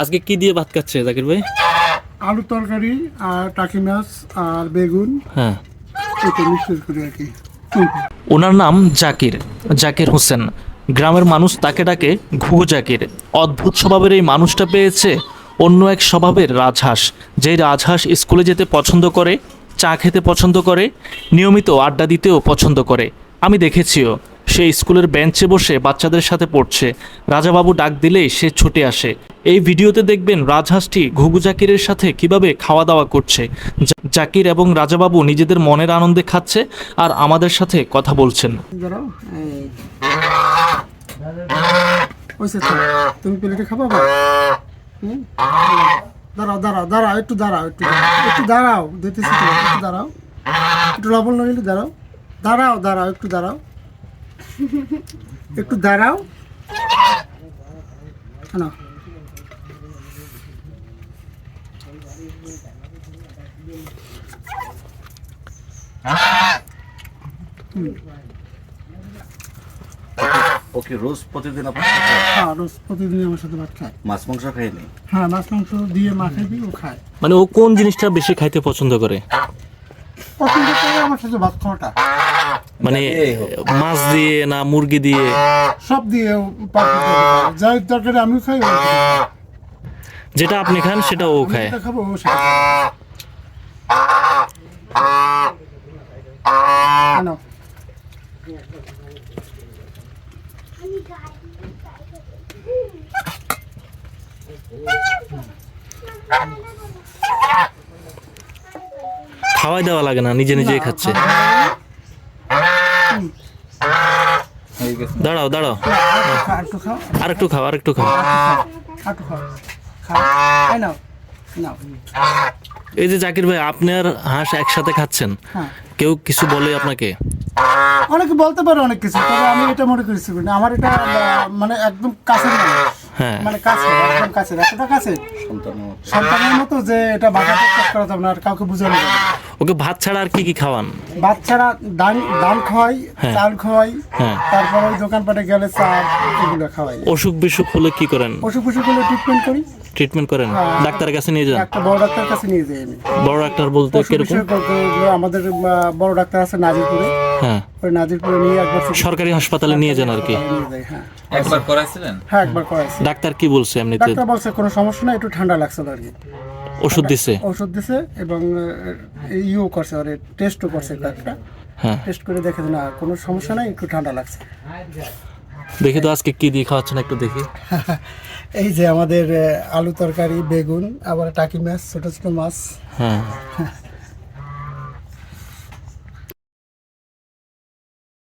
আজকে কি দিয়ে ভাত খাচ্ছে জাকির ভাই? আলু তরকারি আর টাকি মাছ আর বেগুন। হ্যাঁ। এটা মিক্স করে আর কি। ওনার নাম জাকির জাকির হোসেন। গ্রামের মানুষ তাকে ডাকে ঘুঘু জাকির। অদ্ভুত স্বভাবের এই মানুষটা পেয়েছে অন্য এক স্বভাবের রাজহাঁস যেই রাজহাঁস স্কুলে যেতে পছন্দ করে চা খেতে পছন্দ করে নিয়মিত আড্ডা দিতেও পছন্দ করে। আমি দেখেছিও সে স্কুলের বেঞ্চে বসে বাচ্চাদের সাথে পড়ছে। রাজাবাবু ডাক দিলেই সে ছুটে আসে। এই ভিডিওতে দেখবেন রাজহাঁসটি ঘুঘু জাকিরের সাথে কীভাবে খাওয়া দাওয়া করছে জাকির এবং রাজাবাবু নিজেদের মনের আনন্দে খাচ্ছে আর আমাদের সাথে কথা বলছেন। তুমি প্লেটে খাবা দাঁড়াও দাঁড়াও দাঁড়াও, একটু দাঁড়াও, একটু একটু দাঁড়াও দাঁড়াও। একটু লবণ লাগিলে দাঁড়াও। দাঁড়াও দাঁড়াও, একটু দাঁড়াও। একটু দাঁড়াও। না ওকে রোজ প্রতিদিন আপনার সাথে? হ্যাঁ রোজ প্রতিদিন আমার সাথে ভাত খায়। মাছ মাংস হ্যাঁ মাছ মাংস দিয়ে দিই ও খায়। মানে ও কোন জিনিসটা বেশি খাইতে পছন্দ করে? পছন্দ করে আমার সাথে ভাত খাওয়াটা। মানে মাছ দিয়ে না মুরগি দিয়ে? সব দিয়ে যাই তরকারি আমিও খাই যেটা আপনি খান সেটা ও খায়। খাওয়াই দেওয়া লাগে না নিজে নিজেই খাচ্ছে। দাঁড়াও দাঁড়াও। আর একটু খাও আর একটু খাও। একটু খাও খাও এই নাও নাও এই যে জাকির ভাই আপনার হাঁস একসাথে খাচ্ছেন। হ্যাঁ। কেউ কিছু বলে আপনাকে? অনেকে বলতে পারে অনেক কিছু তবে আমি এটা মনে করেছি না আমার এটা মানে একদম কাছের মানুষ। হ্যাঁ। মানে কাছে একদম কাছে এতটা কাছে সন্তানের মতো। যে এটা বাধা করা যাবে না আর কাউকে বোঝানো যাবে না। ওকে ভাত ছাড়া আর কি কি খাওয়ান? বাচ্চারা ধান ধান খাওয়াই হ্যাঁ। চাল খাওয়াই হ্যাঁ। তারপর ওই দোকানপাটে গেলে চা এগুলো খাওয়াই। অসুখ বিসুখ হলে কি করেন? অসুখ বিসুখ হলে ট্রিটমেন্ট করি। ট্রিটমেন্ট করেন? ডাক্তারের কাছে নিয়ে যান? একটা বড় ডাক্তার কাছে নিয়ে যাই আমি। বড় ডাক্তার বলতে কীরকম? আমাদের বড় ডাক্তার আছে নাজিরপুরে। হ্যাঁ। ওই নাজিরপুরে নিয়ে একবার সরকারি হাসপাতালে নিয়ে যান আর কি। হ্যাঁ। একবার করাইছিলেন? হ্যাঁ একবার করাইছি। ডাক্তার কি বলছে এমনিতে? ডাক্তার বলছে কোনো সমস্যা নাই একটু ঠান্ডা লাগছে আর কি। ওষুধ দিছে? ওষুধ দিছে এবং ইউ ইও করছে ওরে টেস্টও করছে কয়েকটা। হ্যাঁ। টেস্ট করে দেখে না কোনো সমস্যা নাই একটু ঠান্ডা লাগছে। দেখি তো আজকে কি দিয়ে খাওয়াচ্ছেন একটু দেখি। এই যে আমাদের আলু তরকারি বেগুন আবার টাকি মাছ ছোট ছোট মাছ। হ্যাঁ।